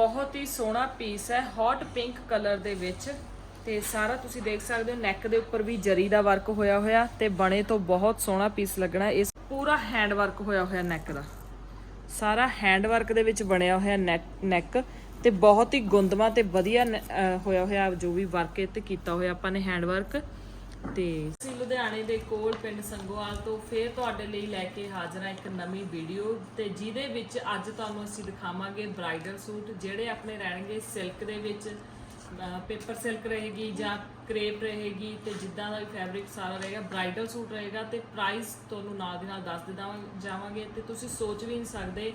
ਬਹੁਤ ਹੀ ਸੋਹਣਾ ਪੀਸ ਹੈ ਹੌਟ ਪਿੰਕ ਕਲਰ ਦੇ ਵਿੱਚ। ਤੇ ਸਾਰਾ ਤੁਸੀਂ ਦੇਖ ਸਕਦੇ ਹੋ ਨੈਕ ਦੇ ਉੱਪਰ ਵੀ ਜਰੀ ਦਾ ਵਰਕ ਹੋਇਆ ਹੋਇਆ ਤੇ ਬਣੇ ਤੋਂ ਬਹੁਤ ਸੋਹਣਾ ਪੀਸ ਲੱਗਣਾ ਇਸ ਪੂਰਾ ਹੈਂਡ ਵਰਕ ਹੋਇਆ ਹੋਇਆ ਨੈਕ ਦਾ। ਸਾਰਾ ਹੈਂਡ ਵਰਕ ਦੇ ਵਿੱਚ ਬਣਿਆ ਹੋਇਆ ਨੈਕ ਤੇ ਬਹੁਤ ਹੀ ਗੁੰਦਵਾ ਤੇ ਵਧੀਆ ਨ- ਹੋਇਆ ਹੋਇਆ ਜੋ ਵੀ ਵਰਕ ਇੱਥੇ ਕੀਤਾ ਹੋਇਆ ਆਪਾਂ ਨੇ ਹੈਂਡ ਵਰਕ ਤੇ ਅਸੀਂ ਲੁਧਿਆਣੇ ਦੇ ਕੋਲ ਪਿੰਡ ਸੰਗੋਵਾਲ ਤੋਂ ਫੇਰ ਤੁਹਾਡੇ ਲਈ ਲੈ ਕੇ ਹਾਜ਼ਰ ਹਾਂ ਇੱਕ ਨਵੀਂ ਵੀਡੀਓ ਤੇ ਜਿਹਦੇ ਵਿੱਚ ਅੱਜ ਤੁਹਾਨੂੰ ਅਸੀਂ ਦਿਖਾਵਾਂਗੇ ਬ੍ਰਾਈਡਲ ਸੂਟ ਜਿਹੜੇ ਆਪਣੇ ਰਹਿਣਗੇ ਸਿਲਕ ਦੇ ਵਿੱਚ ਪੇਪਰ ਸਿਲਕ ਰਹੇਗੀ ਜਾਂ ਕਰੇਪ ਰਹੇਗੀ ਤੇ ਜਿੱਦਾਂ ਦਾ ਵੀ ਫੈਬਰਿਕ ਸਾਰਾ ਰਹੇਗਾ ਬ੍ਰਾਈਡਲ ਸੂਟ ਰਹੇਗਾ ਤੇ ਪ੍ਰਾਈਸ ਤੁਹਾਨੂੰ ਨਾਲ ਦੀ ਨਾਲ ਦੱਸ ਦਿੰਦਾ ਜਾਵਾਂਗੇ ਤੇ ਤੁਸੀਂ ਸੋਚ ਵੀ ਨਹੀਂ ਸਕਦੇ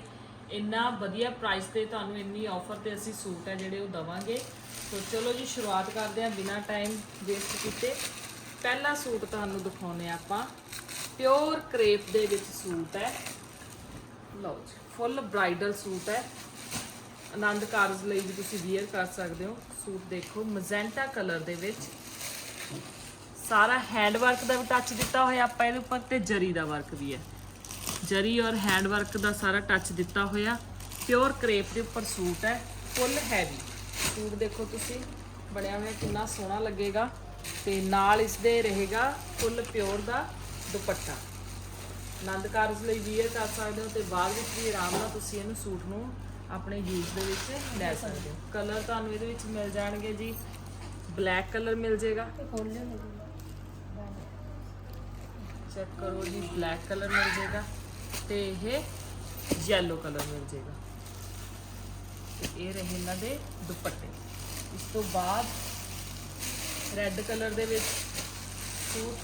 ਇੰਨਾ ਵਧੀਆ ਪ੍ਰਾਈਸ ਤੇ ਤੁਹਾਨੂੰ ਇੰਨੀ ਆਫਰ ਤੇ ਅਸੀਂ ਸੂਟ ਹੈ ਜਿਹੜੇ ਉਹ ਦਵਾਂਗੇ। ਸੋ ਚਲੋ ਜੀ, ਸ਼ੁਰੂਆਤ ਕਰਦੇ ਹਾਂ ਬਿਨਾ ਟਾਈਮ ਵੇਸਟ ਕੀਤੇ। ਪਹਿਲਾ ਸੂਟ ਤੁਹਾਨੂੰ ਦਿਖਾਉਨੇ ਆਪਾਂ। ਪਿਓਰ ਕਰੇਪ ਦੇ ਵਿੱਚ ਸੂਟ ਹੈ। ਲਓ ਜੀ ਫੁੱਲ ਬ੍ਰਾਈਡਲ ਸੂਟ ਹੈ। ਆਨੰਦ ਕਾਰਜ ਲਈ ਵੀ ਤੁਸੀਂ ਵੀਅਰ ਕਰ ਸਕਦੇ ਹੋ। ਸੂਟ ਦੇਖੋ ਮਜ਼ੈਂਟਾ ਕਲਰ ਦੇ ਵਿੱਚ। ਸਾਰਾ ਹੈਂਡ ਵਰਕ ਦਾ ਵੀ ਟੱਚ ਦਿੱਤਾ ਹੋਇਆ ਆਪਾਂ ਇਹਦੇ ਉੱਪਰ ਤੇ ਜਰੀ ਦਾ ਵਰਕ ਵੀ ਹੈ। ਜਰੀ ਔਰ ਹੈਂਡ ਵਰਕ ਦਾ ਸਾਰਾ ਟੱਚ ਦਿੱਤਾ ਹੋਇਆ। ਪਿਓਰ ਕਰੇਪ ਦੇ ਉੱਪਰ ਸੂਟ ਹੈ। ਫੁੱਲ ਹੈਵੀ ਸੂਟ ਦੇਖੋ ਤੁਸੀਂ, ਬਣਿਆ ਹੋਇਆ ਕਿੰਨਾ ਸੋਹਣਾ ਲੱਗੇਗਾ। ਤੇ ਨਾਲ ਇਸ ਦੇ ਰਹੇਗਾ ਫੁੱਲ ਪਿਓਰ ਦਾ ਦੁਪੱਟਾ। ਆਨੰਦ ਕਾਰਜ ਲਈ ਵੀਅਰ ਕਰ ਸਕਦੇ ਹੋ ਤੇ ਬਾਅਦ ਵਿੱਚ ਵੀ ਆਰਾਮ ਨਾਲ ਤੁਸੀਂ ਇਹਨੂੰ ਸੂਟ ਨੂੰ ਆਪਣੇ ਯੂਜ਼ ਦੇ ਵਿੱਚ ਲੈ ਸਕਦੇ ਹੋ। ਕਲਰ ਤੁਹਾਨੂੰ ਇਹਦੇ ਵਿੱਚ ਮਿਲ ਜਾਣਗੇ ਜੀ। ਬਲੈਕ ਕਲਰ ਮਿਲ ਜਾਏਗਾ। ਚੈੱਕ ਕਰੋ ਜੀ ਬਲੈਕ ਕਲਰ ਮਿਲ ਜਾਏਗਾ ਤੇ ਇਹ ਯੈਲੋ ਕਲਰ ਮਿਲ ਜਾਏਗਾ। ਤੇ ਇਹ ਰਹੇ ਇਹਨਾਂ ਦੇ ਦੁਪੱਟੇ। ਇਸ ਤੋਂ ਬਾਅਦ ਰੈੱਡ ਕਲਰ ਦੇ ਵਿੱਚ। ਸੂਟ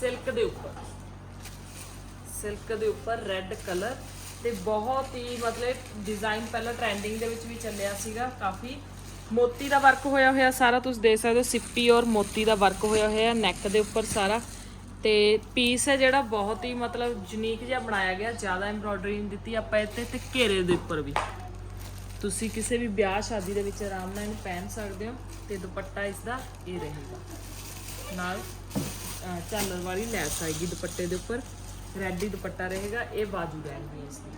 ਸਿਲਕ ਦੇ ਉੱਪਰ। ਸਿਲਕ ਦੇ ਉੱਪਰ ਰੈੱਡ ਕਲਰ ਤੇ ਬਹੁਤ ਹੀ ਮਤਲਬ ਡਿਜ਼ਾਈਨ ਪਹਿਲਾਂ ਟ੍ਰੈਂਡਿੰਗ ਦੇ ਵਿੱਚ ਵੀ ਚੱਲਿਆ ਸੀਗਾ, ਕਾਫੀ। ਮੋਤੀ ਦਾ ਵਰਕ ਹੋਇਆ ਹੋਇਆ ਸਾਰਾ, ਤੁਸੀਂ ਦੇਖ ਸਕਦੇ ਹੋ ਸਿੱਪੀ ਔਰ ਮੋਤੀ ਦਾ ਵਰਕ ਹੋਇਆ ਹੋਇਆ ਨੈਕ ਦੇ ਉੱਪਰ ਸਾਰਾ। ਤੇ ਪੀਸ ਹੈ ਜਿਹੜਾ ਬਹੁਤ ਹੀ ਮਤਲਬ ਯੂਨੀਕ ਜਿਹਾ ਬਣਾਇਆ ਗਿਆ, ਜ਼ਿਆਦਾ ਐਮਬ੍ਰੋਇਡਰੀ ਨਹੀਂ ਦਿੱਤੀ ਆਪਾਂ ਇੱਥੇ, ਤੇ ਘੇਰੇ ਦੇ ਉੱਪਰ ਵੀ। ਤੁਸੀਂ ਕਿਸੇ ਵੀ ਵਿਆਹ ਸ਼ਾਦੀ ਦੇ ਵਿੱਚ ਆਰਾਮ ਨਾਲ ਇਹਨੂੰ ਪਹਿਨ ਸਕਦੇ ਹੋ ਤੇ ਦੁਪੱਟਾ ਇਸ ਦਾ ਇਹ ਰਹੇਗਾ। ਨਾਲ ਅਹ, ਝਾਲਰ ਵਾਲੀ ਲੈਸ ਆਏਗੀ ਦੁਪੱਟੇ ਦੇ ਉੱਪਰ। ਰੈਡੀ ਦੁਪੱਟਾ ਰਹੇਗਾ ਇਹ ਬਾਜੂ ਰਹਿਣਗੇ ਇਸ ਦੀ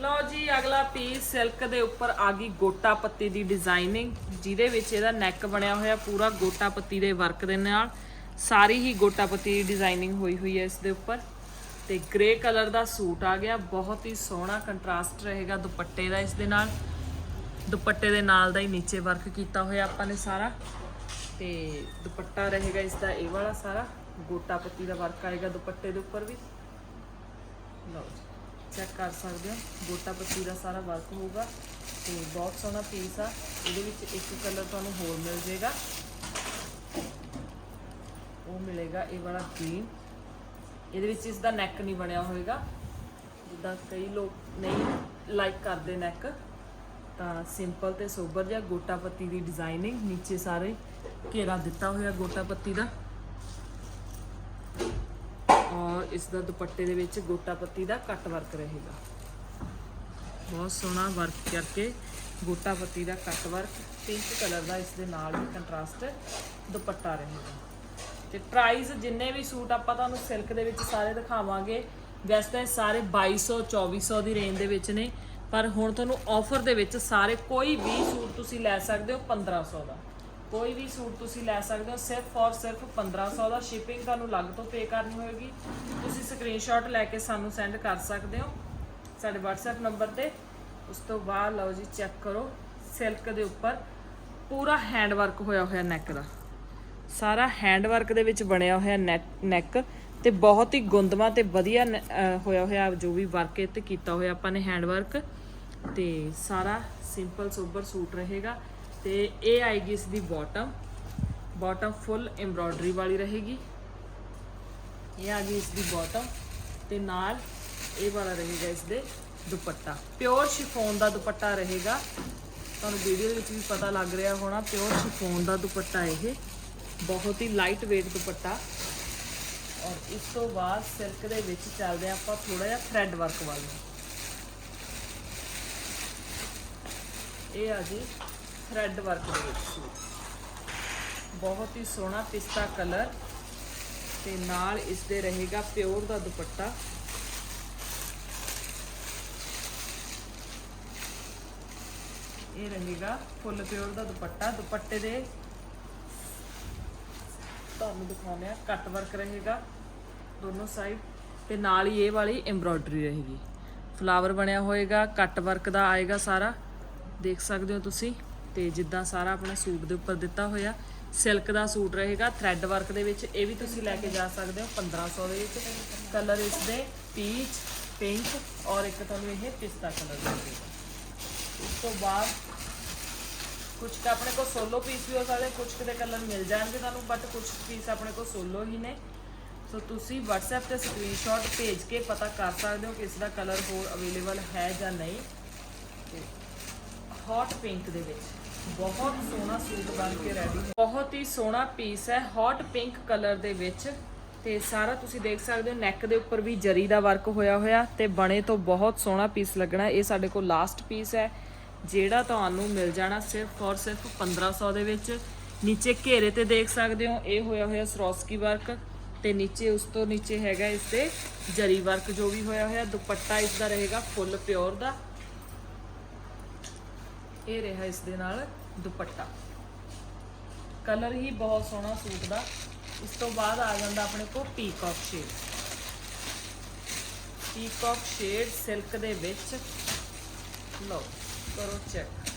ਲਓ ਜੀ ਅਗਲਾ ਪੀਸ ਸਿਲਕ ਦੇ ਉੱਪਰ ਆ ਗਈ ਗੋਟਾ ਪੱਤੀ ਦੀ ਡਿਜ਼ਾਈਨਿੰਗ ਜਿਹਦੇ ਵਿੱਚ ਇਹਦਾ ਨੈਕ ਬਣਿਆ ਹੋਇਆ ਪੂਰਾ ਗੋਟਾ ਪੱਤੀ ਦੇ ਵਰਕ ਦੇ ਨਾਲ। ਸਾਰੀ ਹੀ ਗੋਟਾ ਪੱਤੀ ਦੀ ਡਿਜ਼ਾਈਨਿੰਗ ਹੋਈ ਹੋਈ ਹੈ ਇਸ ਦੇ ਉੱਪਰ। ਤੇ ਗ੍ਰੇ ਕਲਰ ਦਾ ਸੂਟ ਆ ਗਿਆ। ਬਹੁਤ ਹੀ ਸੋਹਣਾ ਕੰਟਰਾਸਟ ਰਹੇਗਾ ਦੁਪੱਟੇ ਦਾ ਇਸ ਦੇ ਨਾਲ। ਦੁਪੱਟੇ ਦੇ ਨਾਲ ਦਾ ਹੀ ਨੀਚੇ ਵਰਕ ਕੀਤਾ ਹੋਇਆ ਆਪਾਂ ਨੇ ਸਾਰਾ। ਤੇ ਦੁਪੱਟਾ ਰਹੇਗਾ ਇਸ ਦਾ ਇਹ ਵਾਲਾ ਸਾਰਾ। ਗੋਟਾ ਪੱਤੀ ਦਾ ਵਰਕ ਆਏਗਾ ਦੁਪੱਟੇ ਦੇ ਉੱਪਰ ਵੀ। ਲਓ ਚੈੱਕ ਕਰ ਸਕਦੇ ਹੋ। ਗੋਟਾ ਪੱਤੀ ਦਾ ਸਾਰਾ ਵਰਕ ਹੋਊਗਾ। ਤੇ ਬਹੁਤ ਸੋਹਣਾ ਪੀਸ ਆ। ਇਹਦੇ ਵਿੱਚ ਇੱਕ ਕਲਰ ਤੁਹਾਨੂੰ ਹੋਰ ਮਿਲ ਜਾਏਗਾ। ਉਹ ਮਿਲੇਗਾ ਇਹ ਵਾਲਾ ਗ੍ਰੀਨ ਇਹਦੇ ਵਿੱਚ ਇਸ ਦਾ ਨੈਕ ਨਹੀਂ ਬਣਿਆ ਹੋਏਗਾ। ਜਿੱਦਾਂ ਕਈ ਲੋਕ ਨਹੀਂ ਲਾਈਕ ਕਰਦੇ ਨੈਕ ਤਾਂ ਸਿੰਪਲ ਤੇ ਸੋਬਰ ਜਿਹਾ ਗੋਟਾ ਪੱਤੀ ਦੀ ਡਿਜ਼ਾਈਨਿੰਗ ਨੀਚੇ ਸਾਰੇ ਘੇਰਾ ਦਿੱਤਾ ਹੋਇਆ ਗੋਟਾ ਪੱਤੀ ਦਾ। ਔਰ ਇਸ ਦਾ ਦੁਪੱਟੇ ਦੇ ਵਿੱਚ ਗੋਟਾ ਪੱਤੀ ਦਾ ਕੱਟ ਵਰਕ ਰਹੇਗਾ। ਬਹੁਤ ਸੋਹਣਾ ਵਰਕ ਕਰਕੇ ਗੋਟਾ ਪੱਤੀ ਦਾ ਕੱਟ ਵਰਕ ਪਿੰਕ ਕਲਰ ਦਾ ਇਸ ਦੇ ਨਾਲ ਵੀ ਕੰਟਰਾਸਟ ਦੁਪੱਟਾ ਰਹੇਗਾ। ਤੇ ਪ੍ਰਾਈਸ ਜਿੰਨੇ ਵੀ ਸੂਟ ਆਪਾਂ ਤੁਹਾਨੂੰ ਸਿਲਕ ਦੇ ਵਿੱਚ ਸਾਰੇ ਦਿਖਾਵਾਂਗੇ, ਵੈਸੇ ਤਾਂ ਇਹ ਸਾਰੇ 2200 2400 ਦੀ ਰੇਂਜ ਦੇ ਵਿੱਚ ਨੇ, ਪਰ ਹੁਣ ਤੁਹਾਨੂੰ ਆਫਰ ਦੇ ਵਿੱਚ ਸਾਰੇ ਕੋਈ ਵੀ ਸੂਟ ਤੁਸੀਂ ਲੈ ਸਕਦੇ ਹੋ 1500 ਦਾ। ਕੋਈ ਵੀ ਸੂਟ ਤੁਸੀਂ ਲੈ ਸਕਦੇ ਹੋ ਸਿਰਫ ਔਰ ਸਿਰਫ 1500 ਦਾ। ਸ਼ਿਪਿੰਗ ਤੁਹਾਨੂੰ ਅਲੱਗ ਤੋਂ ਪੇ ਕਰਨੀ ਹੋਏਗੀ। ਤੁਸੀਂ ਸਕਰੀਨਸ਼ਾਟ ਲੈ ਕੇ ਸਾਨੂੰ ਸੈਂਡ ਕਰ ਸਕਦੇ ਹੋ ਸਾਡੇ WhatsApp ਨੰਬਰ ਤੇ। ਉਸ ਤੋਂ ਬਾਅਦ ਲਓ ਜੀ ਚੈੱਕ ਕਰੋ ਸਿਲਕ ਦੇ ਉੱਪਰ ਪੂਰਾ ਹੈਂਡ ਵਰਕ ਹੋਇਆ ਹੋਇਆ ਨੈਕ ਦਾ। ਸਾਰਾ ਹੈਂਡ ਵਰਕ ਦੇ ਵਿੱਚ ਬਣਿਆ ਹੋਇਆ ਨੈਕ ਤੇ ਬਹੁਤ ਹੀ ਗੁੰਦਵਾ ਤੇ ਵਧੀਆ ਨ- ਹੋਇਆ ਹੋਇਆ ਜੋ ਵੀ ਵਰਕ ਇਹ ਤੇ ਕੀਤਾ ਹੋਇਆ ਆਪਾਂ ਨੇ ਹੈਂਡ ਵਰਕ ਤੇ ਸਾਰਾ ਸਿੰਪਲ ਸੋਬਰ ਸੂਟ ਰਹੇਗਾ ਤੇ ਇਹ ਆਏਗੀ ਇਸ ਦੀ ਬਾਟਮ ਬਾਟਮ ਫੁੱਲ ਐਮਬ੍ਰੋਇਡਰੀ ਵਾਲੀ ਰਹੇਗੀ। ਇਹ ਆ ਗਈ ਇਸ ਦੀ ਬਾਟਮ ਤੇ ਨਾਲ ਇਹ ਵਾਲਾ ਰਹੇਗਾ ਇਸ ਦੇ ਦੁਪੱਟਾ। ਪਿਓਰ ਸ਼ਿਫੋਨ ਦਾ ਦੁਪੱਟਾ ਰਹੇਗਾ। ਤੁਹਾਨੂੰ ਵੀਡੀਓ ਦੇ ਵਿੱਚ ਵੀ ਪਤਾ ਲੱਗ ਰਿਹਾ ਹੋਣਾ ਪਿਓਰ ਸ਼ਿਫੋਨ ਦਾ ਦੁਪੱਟਾ ਇਹ। ਬਹੁਤ ਹੀ ਲਾਈਟ ਵੇਟ ਦੁਪੱਟਾ। ਔਰ ਇਸ ਤੋਂ ਬਾਅਦ ਸਿਲਕ ਦੇ ਵਿੱਚ ਚੱਲਦੇ ਆਪਾਂ ਥੋੜਾ ਜਿਹਾ ਥਰੈਡ ਵਰਕ ਵੱਲ। ਇਹ ਆ ਜੀ ਥਰੈਡ ਵਰਕ ਦੇ ਵਿੱਚ। ਬਹੁਤ ਹੀ ਸੋਹਣਾ ਪਿਸਤਾ ਕਲਰ ਤੇ ਨਾਲ ਇਸ ਦੇ ਰਹੇਗਾ ਪਿਓਰ ਦਾ ਦੁਪੱਟਾ। ਇਹ ਰਹੇਗਾ ਫੁੱਲ ਪਿਓਰ ਦਾ ਦੁਪੱਟਾ। ਦੁਪੱਟੇ ਦੇ ਤੁਹਾਨੂੰ ਦਿਖਾਉਂਦੇ ਆ ਕੱਟ ਵਰਕ ਰਹੇਗਾ ਦੋਨੋਂ ਸਾਈਡ ਤੇ ਨਾਲ ਹੀ ਇਹ ਵਾਲੀ ਐਮਬ੍ਰੋਇਡਰੀ ਰਹੇਗੀ। ਫਲਾਵਰ ਬਣਿਆ ਹੋਏਗਾ ਕੱਟ ਵਰਕ ਦਾ ਆਏਗਾ ਸਾਰਾ। ਦੇਖ ਸਕਦੇ ਹੋ ਤੁਸੀਂ, ਤੇ ਜਿੱਦਾਂ ਸਾਰਾ ਆਪਣਾ ਸੂਟ ਦੇ ਉੱਪਰ ਦਿੱਤਾ ਹੋਇਆ ਸਿਲਕ ਦਾ ਸੂਟ ਰਹੇਗਾ। ਥ੍ਰੈਡ ਵਰਕ ਦੇ ਵਿੱਚ ਇਹ ਵੀ ਤੁਸੀਂ ਲੈ ਕੇ ਜਾ ਸਕਦੇ ਹੋ 1500 ਦੇ ਵਿੱਚ। ਕਲਰ ਇਸ ਦੇ ਪੀਚ ਪਿੰਕ ਔਰ ਇੱਕ ਤੁਹਾਨੂੰ ਇਹ ਪਿਸਤਾ ਕਲਰ ਮਿਲੇਗਾ ਉਸ ਤੋਂ ਬਾਅਦ ਕੁਝ ਤਾਂ ਆਪਣੇ ਕੋਲ ਸੋਲੋ ਪੀਸ ਵੀ ਹੋ ਸਕਦੇ ਕੁਝ ਕੁ ਕਲਰ ਮਿਲ ਜਾਣਗੇ ਤੁਹਾਨੂੰ ਬਟ ਕੁਝ ਪੀਸ ਆਪਣੇ ਕੋਲ ਸੋਲੋ ਹੀ ਨੇ। ਸੋ ਤੁਸੀਂ WhatsApp ਤੇ ਸਕਰੀਨਸ਼ਾਟ ਭੇਜ ਕੇ ਪਤਾ ਕਰ ਸਕਦੇ ਹੋ ਕਿ ਇਸ ਦਾ ਕਲਰ ਹੋਰ ਅਵੇਲੇਬਲ ਹੈ ਜਾਂ ਨਹੀਂ। ਹੌਟ ਪਿੰਕ ਦੇ ਵਿੱਚ ਬਹੁਤ ਸੋਹਣਾ ਸੂਟ ਬਣ ਕੇ ਰੈਡੀ ਹੈ। ਬਹੁਤ ਹੀ ਸੋਹਣਾ ਪੀਸ ਹੈ ਹੌਟ ਪਿੰਕ ਕਲਰ ਦੇ ਵਿੱਚ। ਤੇ ਸਾਰਾ ਤੁਸੀਂ ਦੇਖ ਸਕਦੇ ਹੋ ਨੈਕ ਦੇ ਉੱਪਰ ਵੀ ਜਰੀ ਦਾ ਵਰਕ ਹੋਇਆ ਹੋਇਆ ਤੇ ਬਣੇ ਤੋਂ ਬਹੁਤ ਸੋਹਣਾ ਪੀਸ ਲੱਗਣਾ। ਇਹ ਸਾਡੇ ਕੋਲ ਲਾਸਟ ਪੀਸ ਹੈ। ਜਿਹੜਾ ਤੁਹਾਨੂੰ ਮਿਲ ਜਾਣਾ ਸਿਰਫ ਔਰ ਸਿਰਫ 1500 ਦੇ ਵਿੱਚ। ਨੀਚੇ ਘੇਰੇ ਤੇ ਦੇਖ ਸਕਦੇ ਹੋ, ਇਹ ਹੋਇਆ ਹੋਇਆ ਸਰੋਸਕੀ ਵਰਕ ਤੇ ਨੀਚੇ ਉਸ ਤੋਂ ਨੀਚੇ ਹੈਗਾ ਇਸ ਤੇ ਜਰੀ ਵਰਕ ਜੋ ਵੀ ਹੋਇਆ ਹੋਇਆ। ਦੁਪੱਟਾ ਇਸ ਦਾ ਰਹੇਗਾ ਫੁੱਲ ਪਿਓਰ ਦਾ। ਇਹ ਰਿਹਾ ਇਸ ਦੇ ਨਾਲ ਦੁਪੱਟਾ। ਕਲਰ ਹੀ ਬਹੁਤ ਸੋਹਣਾ ਸੂਟ ਦਾ। ਇਸ ਤੋਂ ਬਾਅਦ ਆ ਜਾਂਦਾ ਆਪਣੇ ਕੋਲ peacock shade peacock shade silk ਦੇ ਵਿੱਚ। ਲਓ। ਕਰੋ ਚੈੱਕ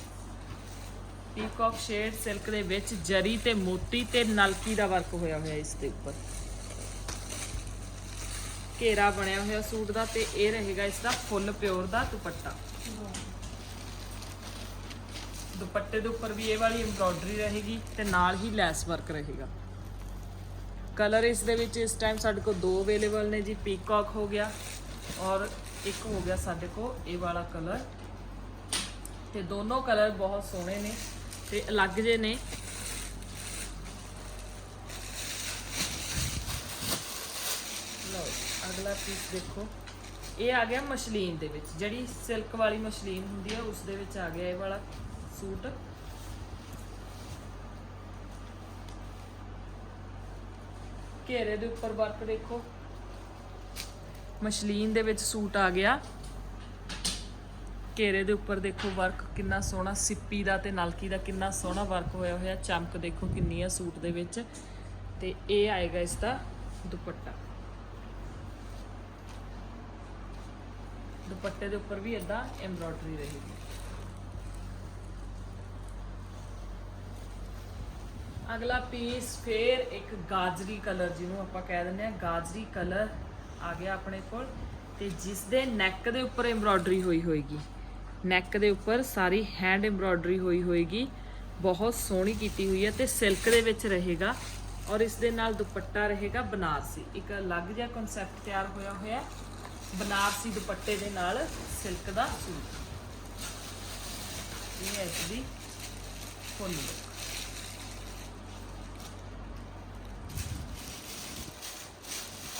ਪੀਕਾਕ ਸ਼ੇਡ ਸਿਲਕ ਦੇ ਵਿੱਚ ਜਰੀ ਤੇ ਮੋਤੀ ਤੇ ਨਲਕੀ ਦਾ ਵਰਕ ਹੋਇਆ ਹੋਇਆ ਇਸ ਦੇ ਉੱਪਰ। ਘੇਰਾ ਬਣਿਆ ਹੋਇਆ ਸੂਟ ਦਾ ਤੇ ਇਹ ਰਹੇਗਾ ਇਸ ਦਾ ਫੁੱਲ ਪਿਓਰ ਦਾ ਦੁਪੱਟਾ। ਦੁਪੱਟੇ ਦੇ ਉੱਪਰ ਵੀ ਇਹ ਵਾਲੀ ਐਮਬ੍ਰੋਇਡਰੀ ਰਹੇਗੀ ਤੇ ਨਾਲ ਹੀ ਲੈਸ ਵਰਕ ਰਹੇਗਾ। ਕਲਰ ਇਸ ਦੇ ਵਿੱਚ ਇਸ ਟਾਈਮ ਸਾਡੇ ਕੋਲ ਦੋ ਅਵੇਲੇਬਲ ਨੇ ਜੀ ਪੀਕਾਕ ਹੋ ਗਿਆ ਔਰ ਇੱਕ ਹੋ ਗਿਆ ਸਾਡੇ ਕੋਲ ਇਹ ਵਾਲਾ ਕਲਰ ਤੇ ਦੋਨੋਂ ਕਲਰ ਬਹੁਤ ਸੋਹਣੇ ਨੇ ਤੇ ਅਲੱਗ ਜੇ ਨੇ। ਲਓ, ਅਗਲਾ ਪੀਸ ਦੇਖੋ। ਇਹ ਆ ਗਿਆ ਮਸ਼ਲੀਨ ਦੇ ਵਿੱਚ। ਜਿਹੜੀ ਸਿਲਕ ਵਾਲੀ ਮਸ਼ਲੀਨ ਹੁੰਦੀ ਹੈ ਉਸ ਦੇ ਵਿੱਚ ਆ ਗਿਆ ਇਹ ਵਾਲਾ ਸੂਟ। ਘੇਰੇ ਦੇ ਉੱਪਰ ਵਰਕ ਦੇਖੋ। ਮਸ਼ਲੀਨ ਦੇ ਵਿੱਚ ਸੂਟ ਆ ਗਿਆ। ਘੇਰੇ ਦੇ ਉੱਪਰ ਦੇਖੋ ਵਰਕ ਕਿੰਨਾ ਸੋਹਣਾ, ਸਿੱਪੀ ਦਾ ਤੇ ਨਲਕੀ ਦਾ ਕਿੰਨਾ ਸੋਹਣਾ ਵਰਕ ਹੋਇਆ ਹੋਇਆ, ਚਮਕ ਦੇਖੋ ਕਿੰਨੀ ਆ ਸੂਟ ਦੇ ਵਿੱਚ। ਤੇ ਇਹ ਆਏਗਾ ਇਸ ਦਾ ਦੁਪੱਟਾ। ਦੁਪੱਟੇ ਦੇ ਉੱਪਰ ਵੀ ਇਦਾਂ ਐਮਬ੍ਰੋਇਡਰੀ ਰਹੇਗੀ। ਅਗਲਾ ਪੀਸ ਫੇਰ ਇੱਕ ਗਾਜਰੀ ਕਲਰ ਜਿਹਨੂੰ ਆਪਾਂ ਕਹਿ ਦਿੰਦੇ ਆ ਗਾਜਰੀ ਕਲਰ ਆ ਗਿਆ ਆਪਣੇ ਕੋਲ। ਤੇ ਜਿਸ ਦੇ ਨੈਕ ਦੇ ਉੱਪਰ ਐਮਬ੍ਰੋਇਡਰੀ ਹੋਈ ਹੋਏਗੀ। ਨੈਕ ਦੇ ਉੱਪਰ ਸਾਰੀ ਹੈਂਡ ਐਮਬ੍ਰੋਇਡਰੀ ਹੋਈ ਹੋਏਗੀ। ਬਹੁਤ ਸੋਹਣੀ ਕੀਤੀ ਹੋਈ ਹੈ ਤੇ ਸਿਲਕ ਦੇ ਵਿੱਚ ਰਹੇਗਾ ਔਰ ਇਸ ਦੇ ਨਾਲ ਦੁਪੱਟਾ ਰਹੇਗਾ ਬਨਾਰਸੀ। ਇੱਕ ਅਲੱਗ ਜਿਹਾ ਕਨਸੈਪਟ ਤਿਆਰ ਹੋਇਆ ਹੋਇਆ ਬਨਾਰਸੀ ਦੁਪੱਟੇ ਦੇ ਨਾਲ ਸਿਲਕ ਦਾ ਸੂਟ। ਇਹ ਹੈ ਇਸ ਦੀ ਫੁੱਲ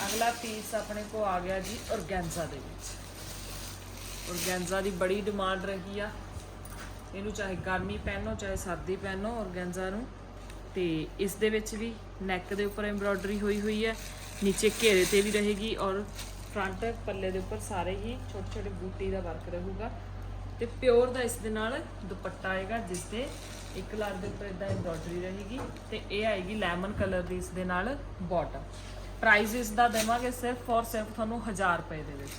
ਅਗਲਾ ਪੀਸ ਆਪਣੇ ਕੋ ਆ ਗਿਆ ਜੀ ਔਰਗੈਂਜ਼ਾ ਦੇ ਵਿੱਚ। ਔਰਗੈਂਜ਼ਾ ਦੀ ਬੜੀ ਡਿਮਾਂਡ ਰਹੀ ਆ। ਇਹਨੂੰ ਚਾਹੇ ਗਰਮੀ ਪਹਿਨੋ, ਚਾਹੇ ਸਰਦੀ ਪਹਿਨੋ ਔਰਗੈਂਜ਼ਾ ਨੂੰ। ਤੇ ਇਸ ਦੇ ਵਿੱਚ ਵੀ ਨੈਕ ਦੇ ਉੱਪਰ ਐਮਬ੍ਰੋਇਡਰੀ ਹੋਈ ਹੋਈ ਹੈ। ਨੀਚੇ ਘੇਰੇ ਤੇ ਵੀ ਰਹੇਗੀ ਔਰ ਫਰੰਟ ਪੱਲੇ ਦੇ ਉੱਪਰ ਸਾਰੇ ਹੀ ਛੋਟੇ ਛੋਟੇ ਬੂਟੀ ਦਾ ਵਰਕ ਰਹੂਗਾ। ਤੇ ਪਿਓਰ ਦਾ ਇਸ ਦੇ ਨਾਲ ਦੁਪੱਟਾ ਆਏਗਾ, ਜਿਸ 'ਤੇ ਇੱਕ ਲੜ ਦੇ ਉੱਪਰ ਇਦਾਂ ਐਮਬ੍ਰੋਇਡਰੀ ਰਹੇਗੀ। ਤੇ ਇਹ ਆਏਗੀ ਲੈਮਨ ਕਲਰ ਦੀ ਇਸ ਦੇ ਨਾਲ ਬਾਟਮ ਪ੍ਰਾਈਸ ਇਸ ਦਾ ਦੇਵਾਂਗੇ ਸਿਰਫ ਔਰ ਸਿਰਫ ਤੁਹਾਨੂੰ 1000 ਰੁਪਏ ਦੇ ਵਿੱਚ।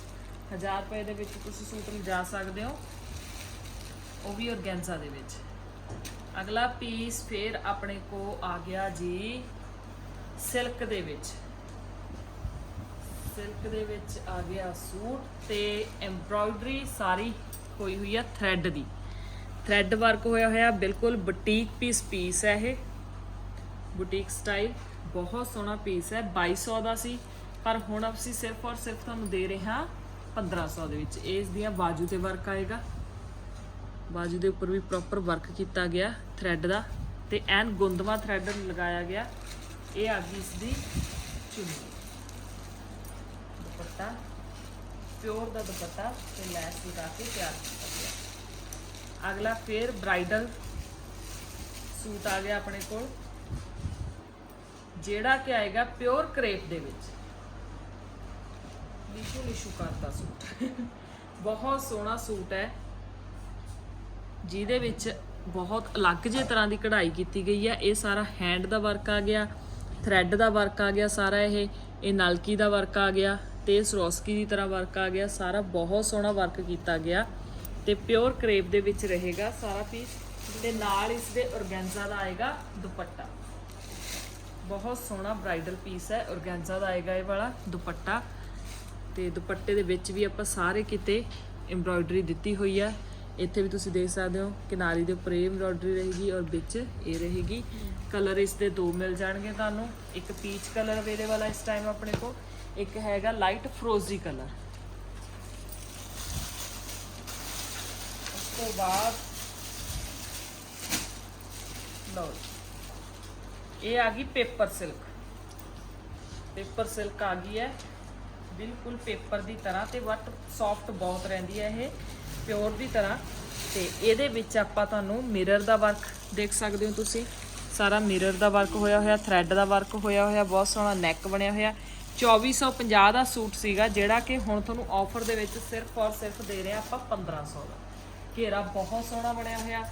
1000 ਰੁਪਏ ਦੇ ਵਿੱਚ ਤੁਸੀਂ ਸੂਟ ਲਿਜਾ ਸਕਦੇ ਹੋ। ਉਹ ਵੀ ਔਰਗੈਂਜ਼ਾ ਦੇ ਵਿੱਚ। ਅਗਲਾ ਪੀਸ ਫੇਰ ਆਪਣੇ ਕੋ ਆ ਗਿਆ ਜੀ ਸਿਲਕ ਦੇ ਵਿੱਚ। ਸਿਲਕ ਦੇ ਵਿੱਚ ਆ ਗਿਆ ਸੂਟ ਤੇ ਐਮਬ੍ਰੋਇਡਰੀ ਸਾਰੀ ਹੋਈ ਹੋਈ ਆ ਥ੍ਰੈਡ ਦੀ। ਥ੍ਰੈਡ ਵਰਕ ਹੋਇਆ ਹੋਇਆ, ਬਿਲਕੁਲ ਬੁਟੀਕ ਪੀਸ ਪੀਸ ਹੈ ਇਹ। ਬੁਟੀਕ ਸਟਾਈਲ ਬਹੁਤ ਸੋਹਣਾ ਪੀਸ ਹੈ। 2200 ਦਾ ਸੀ। ਪਰ ਹੁਣ ਅਸੀਂ ਸਿਰਫ ਔਰ ਸਿਰਫ ਤੁਹਾਨੂੰ ਦੇ ਰਹੇ ਹਾਂ 1500 ਦੇ ਵਿੱਚ। ਇਸ ਦੀਆਂ ਬਾਜੂ ਤੇ ਵਰਕ ਆਏਗਾ। ਬਾਜੂ ਦੇ ਉੱਪਰ ਵੀ ਪ੍ਰੋਪਰ ਵਰਕ ਕੀਤਾ ਗਿਆ ਥ੍ਰੈਡ ਦਾ ਤੇ ਐਨ ਗੁੰਦਵਾ ਥ੍ਰੈਡ ਲਗਾਇਆ ਗਿਆ। ਇਹ ਆ ਗਈ ਇਸ ਦੀ ਚੁੰਨੀ। ਦੁਪੱਟਾ, ਪਿਓਰ ਦਾ ਦੁਪੱਟਾ ਤੇ ਲੈਸ ਲਗਾ ਕੇ ਤਿਆਰ ਕੀਤਾ ਗਿਆ। ਅਗਲਾ ਫੇਰ ਬ੍ਰਾਈਡਲ ਸੂਟ ਆ ਗਿਆ ਆਪਣੇ ਕੋਲ। ਜਿਹੜਾ ਕਿ ਆਏਗਾ ਪਿਓਰ ਕਰੇਪ ਦੇ ਵਿੱਚ। ਲਿਸ਼ੂ ਲਿਸ਼ੂ ਕਰਤਾ ਸੂਟ। ਬਹੁਤ ਸੋਹਣਾ ਸੂਟ ਹੈ। ਜਿਹਦੇ ਵਿੱਚ ਬਹੁਤ ਅਲੱਗ ਜਿਹੇ ਤਰ੍ਹਾਂ ਦੀ ਕਢਾਈ ਕੀਤੀ ਗਈ ਹੈ। ਇਹ ਸਾਰਾ ਹੈਂਡ ਦਾ ਵਰਕ ਆ ਗਿਆ ਥ੍ਰੈਡ ਦਾ ਵਰਕ ਆ ਗਿਆ ਸਾਰਾ ਇਹ ਇਹ ਨਲਕੀ ਦਾ ਵਰਕ ਆ ਗਿਆ ਤੇ ਸਰੋਸਕੀ ਦੀ ਤਰ੍ਹਾਂ ਵਰਕ ਆ ਗਿਆ। ਸਾਰਾ ਬਹੁਤ ਸੋਹਣਾ ਵਰਕ ਕੀਤਾ ਗਿਆ ਤੇ ਪਿਓਰ ਕਰੇਪ ਦੇ ਵਿੱਚ ਰਹੇਗਾ ਸਾਰਾ ਪੀਸ ਤੇ ਨਾਲ ਇਸ ਦੇ ਔਰਗੈਂਜ਼ਾ ਦਾ ਆਏਗਾ ਦੁਪੱਟਾ। ਬਹੁਤ ਸੋਹਣਾ ਬ੍ਰਾਈਡਲ ਪੀਸ ਹੈ। ਔਰਗੈਂਜ਼ਾ ਦਾ ਆਏਗਾ ਇਹ ਵਾਲਾ ਦੁਪੱਟਾ। ਤੇ ਦੁਪੱਟੇ ਦੇ ਵਿੱਚ ਵੀ ਆਪਾਂ ਸਾਰੇ ਕਿਤੇ ਐਮਬ੍ਰਾਇਡਰੀ ਦਿੱਤੀ ਹੋਈ ਹੈ ਇੱਥੇ ਵੀ ਤੁਸੀਂ ਦੇਖ ਸਕਦੇ ਹੋ, ਕਿਨਾਰੀ ਦੇ ਉੱਪਰ ਇਹ ਐਮਬ੍ਰਾਇਡਰੀ ਰਹੇਗੀ ਔਰ ਵਿੱਚ ਇਹ ਰਹੇਗੀ। ਕਲਰ ਇਸ ਦੇ ਦੋ ਮਿਲ ਜਾਣਗੇ ਤੁਹਾਨੂੰ। ਇੱਕ ਪੀਚ ਕਲਰ ਅਵੇਲੇਬਲ ਹੈ ਇਸ ਟਾਈਮ ਆਪਣੇ ਕੋਲ। ਇੱਕ ਹੈਗਾ ਲਾਈਟ ਫਰੋਜ਼ੀ ਕਲਰ। ਉਸ ਤੋਂ ਬਾਅਦ ਲਓ ਇਹ ਆ ਗਈ ਪੇਪਰ ਸਿਲਕ ਪੇਪਰ ਸਿਲਕ ਆ ਗਈ ਹੈ। ਬਿਲਕੁਲ ਪੇਪਰ ਦੀ ਤਰ੍ਹਾਂ ਤੇ ਬਟ ਸੌਫਟ ਬਹੁਤ ਰਹਿੰਦੀ ਹੈ ਇਹ ਪਿਓਰ ਦੀ ਤਰ੍ਹਾਂ। ਤੇ ਇਹਦੇ ਵਿੱਚ ਆਪਾਂ ਤੁਹਾਨੂੰ ਮਿਰਰ ਦਾ ਵਰਕ ਦੇਖ ਸਕਦੇ ਹੋ ਤੁਸੀਂ। ਸਾਰਾ ਮਿਰਰ ਦਾ ਵਰਕ ਹੋਇਆ ਹੋਇਆ ਥ੍ਰੈਡ ਦਾ ਵਰਕ ਹੋਇਆ ਹੋਇਆ, ਬਹੁਤ ਸੋਹਣਾ ਨੈਕ ਬਣਿਆ ਹੋਇਆ। 2450 ਦਾ ਸੂਟ ਸੀਗਾ, ਜਿਹੜਾ ਕਿ ਹੁਣ ਤੁਹਾਨੂੰ ਆਫਰ ਦੇ ਵਿੱਚ ਸਿਰਫ ਔਰ ਸਿਰਫ ਦੇ ਰਹੇ ਹਾਂ ਆਪਾਂ 1500 ਦਾ। ਘੇਰਾ ਬਹੁਤ ਸੋਹਣਾ ਬਣਿਆ ਹੋਇਆ।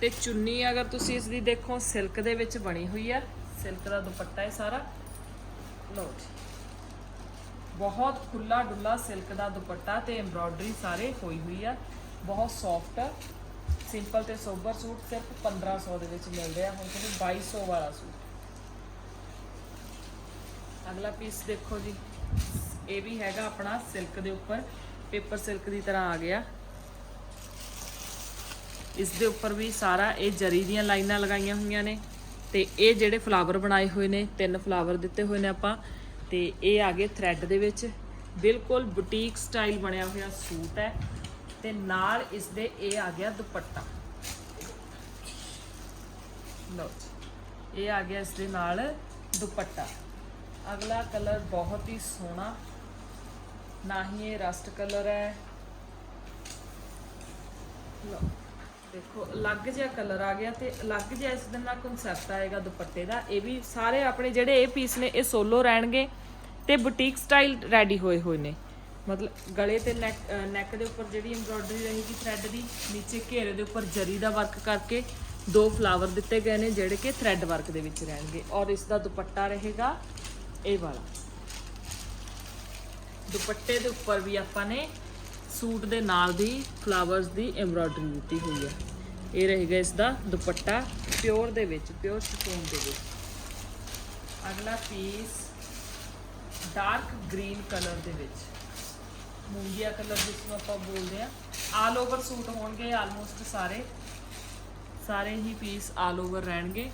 ਤੇ ਚੁੰਨੀ ਅਗਰ ਤੁਸੀਂ ਇਸ ਦੀ ਦੇਖੋ ਸਿਲਕ ਦੇ ਵਿੱਚ ਬਣੀ ਹੋਈ ਆ ਸਿਲਕ ਦਾ ਦੁਪੱਟਾ ਹੈ ਸਾਰਾ। ਲਓ ਜੀ। ਬਹੁਤ ਖੁੱਲਾ ਡੁੱਲਾ ਸਿਲਕ ਦਾ ਦੁਪੱਟਾ ਤੇ ਐਮਬ੍ਰੋਇਡਰੀ ਸਾਰੇ ਹੋਈ ਹੋਈ ਆ। ਬਹੁਤ ਸੌਫਟ ਸਿੰਪਲ ਤੇ ਸੋਬਰ ਸੂਟ ਸਿਰਫ 1500 ਦੇ ਵਿੱਚ ਮਿਲ ਰਿਹਾ। ਹੁਣ ਤੁਹਾਨੂੰ 2200 ਵਾਲਾ ਸੂਟ। ਅਗਲਾ ਪੀਸ ਦੇਖੋ ਜੀ। ਇਹ ਵੀ ਹੈਗਾ ਆਪਣਾ ਸਿਲਕ ਦੇ ਉੱਪਰ। ਪੇਪਰ ਸਿਲਕ ਦੀ ਤਰ੍ਹਾਂ ਆ ਗਿਆ। ਇਸ ਦੇ ਉੱਪਰ ਵੀ ਸਾਰਾ ਇਹ ਜਰੀ ਦੀਆਂ ਲਾਈਨਾਂ ਲਗਾਈਆਂ ਹੋਈਆਂ ਨੇ ਤੇ ਇਹ ਜਿਹੜੇ ਫਲਾਵਰ ਬਣਾਏ ਹੋਏ ਨੇ, ਤਿੰਨ ਫਲਾਵਰ ਦਿੱਤੇ ਹੋਏ ਨੇ ਆਪਾਂ। ਤੇ ਇਹ ਆ ਗਏ ਥ੍ਰੈਡ ਦੇ ਵਿੱਚ। ਬਿਲਕੁਲ ਬੁਟੀਕ ਸਟਾਈਲ ਬਣਿਆ ਹੋਇਆ ਸੂਟ ਹੈ ਤੇ ਨਾਲ ਇਸ ਦੇ ਇਹ ਆ ਗਿਆ ਦੁਪੱਟਾ। ਲਓ ਇਹ ਆ ਗਿਆ ਇਸ ਦੇ ਨਾਲ ਦੁਪੱਟਾ। ਅਗਲਾ ਕਲਰ ਬਹੁਤ ਹੀ ਸੋਹਣਾ, ਨਾ ਹੀ ਇਹ ਰਸਟ ਕਲਰ ਹੈ। ਲਓ, ਦੇਖੋ, ਅਲੱਗ ਜਿਹਾ ਕਲਰ ਆ ਗਿਆ ਤੇ ਅਲੱਗ ਜਿਹਾ ਇਸ ਦੇ ਨਾਲ ਕਨਸੈਪਟ ਆਏਗਾ ਦੁਪੱਟੇ ਦਾ। ਇਹ ਵੀ ਸਾਰੇ ਆਪਣੇ ਜਿਹੜੇ ਇਹ ਪੀਸ ਨੇ, ਇਹ ਸੋਲੋ ਰਹਿਣਗੇ। ਤੇ ਬੁਟੀਕ ਸਟਾਈਲ ਰੈਡੀ ਹੋਏ ਹੋਏ ਨੇ। ਮਤਲਬ ਗਲੇ ਤੇ ਨੈਕ ਨੈਕ ਦੇ ਉੱਪਰ ਜਿਹੜੀ ਐਮਬ੍ਰੋਇਡਰੀ ਰਹੇਗੀ ਥ੍ਰੈਡ ਦੀ, ਨੀਚੇ ਘੇਰੇ ਦੇ ਉੱਪਰ ਜਰੀ ਦਾ ਵਰਕ ਕਰਕੇ ਦੋ ਫਲਾਵਰ ਦਿੱਤੇ ਗਏ ਨੇ ਜਿਹੜੇ ਕਿ ਥ੍ਰੈਡ ਵਰਕ ਦੇ ਵਿੱਚ ਰਹਿਣਗੇ। ਔਰ ਇਸ ਦਾ ਦੁਪੱਟਾ ਰਹੇਗਾ ਇਹ ਵਾਲਾ। ਦੁਪੱਟੇ ਦੇ ਉੱਪਰ ਵੀ ਆਪਾਂ ਨੇ ਸੂਟ ਦੇ ਨਾਲ ਦੀ ਫਲਾਵਰਸ ਦੀ ਐਮਬ੍ਰੋਇਡਰੀ ਦਿੱਤੀ ਹੋਈ ਹੈ। ਇਹ ਰਹੇਗਾ ਇਸ ਦਾ ਦੁਪੱਟਾ ਪਿਓਰ ਦੇ ਵਿੱਚ ਪਿਓਰ ਸ਼ਿਫੋਨ ਦੇ ਵਿੱਚ। ਅਗਲਾ ਪੀਸ ਡਾਰਕ ਗ੍ਰੀਨ ਕਲਰ ਦੇ ਵਿੱਚ। ਮੂੰਗੀਆ ਕਲਰ ਜਿਸ ਨੂੰ ਆਪਾਂ ਬੋਲਦੇ ਆ ਆਲ ਓਵਰ ਸੂਟ ਹੋਣਗੇ ਆਲਮੋਸਟ ਸਾਰੇ। ਸਾਰੇ ਹੀ ਪੀਸ ਆਲ ਓਵਰ ਰਹਿਣਗੇ।